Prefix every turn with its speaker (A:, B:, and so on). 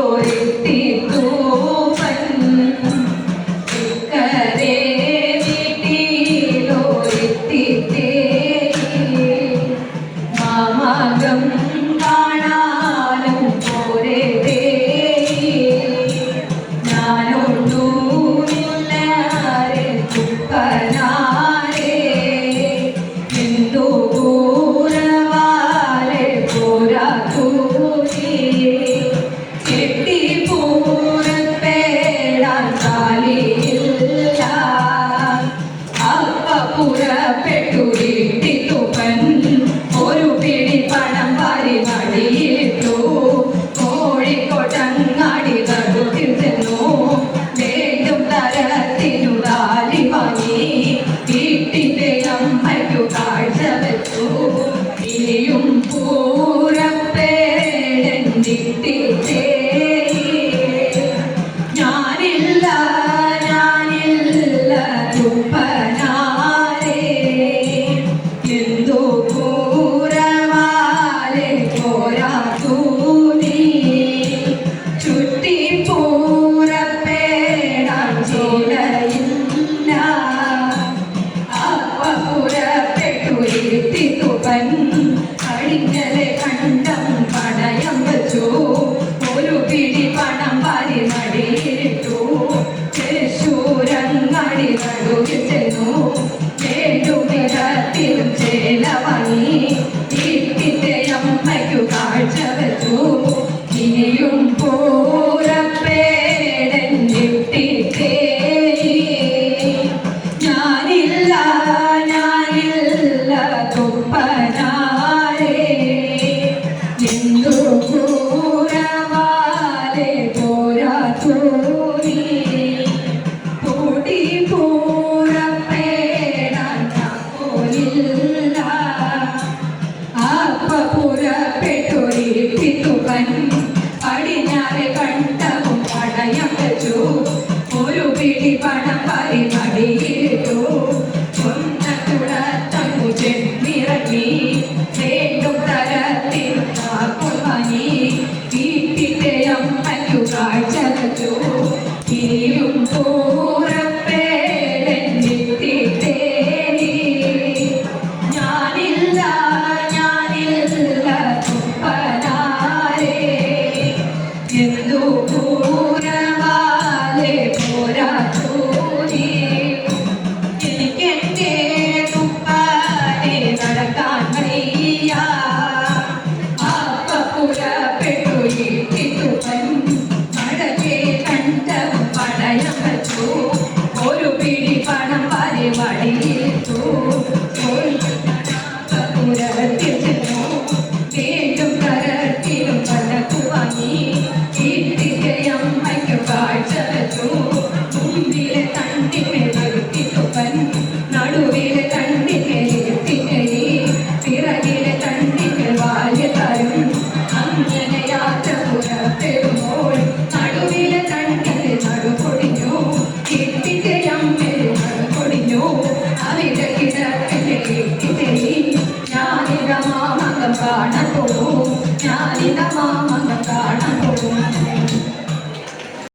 A: പുറപ്പെട്ടു കാഴ്ച ഇനിയും പൂരപ്പേടണ്ടിട്ടേ que Thank you. കാണട്ടോ